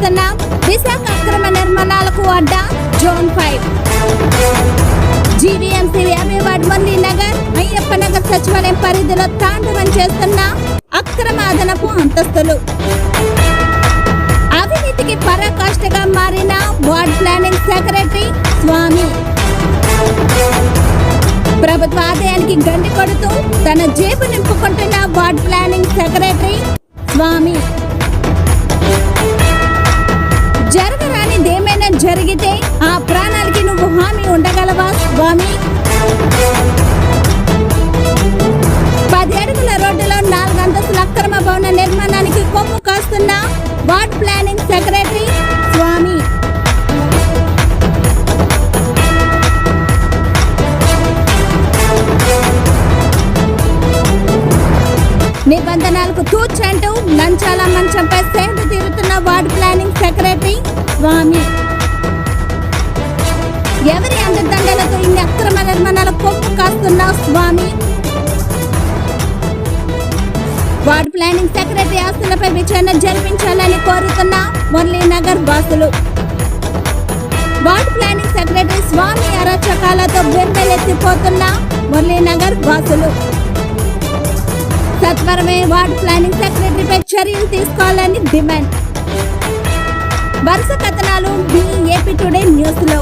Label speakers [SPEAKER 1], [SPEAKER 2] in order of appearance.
[SPEAKER 1] చేస్తున్న విశాఖ అక్రమ నిర్మాణాలకు అడ్డ జోన్ ఫైవ్. జీవీఎంసీ యాభై వార్డు నగర్ అయ్యప్ప నగర్ సచివాలయం పరిధిలో తాండవం చేస్తున్న అక్రమ అదనపు అంతస్తులు. అవినీతికి పరాకాష్ఠగా మారిన వార్డ్ ప్లానింగ్ సెక్రటరీ స్వామి. ప్రభుత్వ ఆదాయానికి గండి కొడుతూ తన జేబు నింపుకుంటున్న వార్డ్ ప్లానింగ్ సెక్రటరీ స్వామి. జరిగితే ఆ ప్రాణాలకి నువ్వు హామీ ఉండగలవా స్వామి? పది అడుగుల రోడ్డులో నాలుగు అంతస్తుల అక్రమ భవన నిర్మాణానికి కొమ్ము కాస్తున్న వార్డ్ ప్లానింగ్ సెక్రటరీ స్వామి. నిబంధనలకు తూచంటూ లంచాల మంచంపై సేవ తీరుతున్న వార్డ్ ప్లానింగ్ సెక్రటరీ స్వామి. అక్రమ నిర్మాణాలకు కాస్తున్న స్వామి. వార్డ్ ప్లానింగ్ సెక్రటరీ ఆస్తులపై విచారణ జరిపించాలని కోరుతున్న మురళీనగర్ వాసులు. వార్డ్ ప్లానింగ్ సెక్రటరీ స్వామి అరాచకాలతో బెంబెలెత్తిపోతున్న మురళీనగర్ వాసులు. సత్వరమే వార్డ్ ప్లానింగ్ సెక్రటరీపై చర్యలు తీసుకోవాలని డిమాండ్. వరుస కథనాలు బి ఏపీ టుడే న్యూస్లో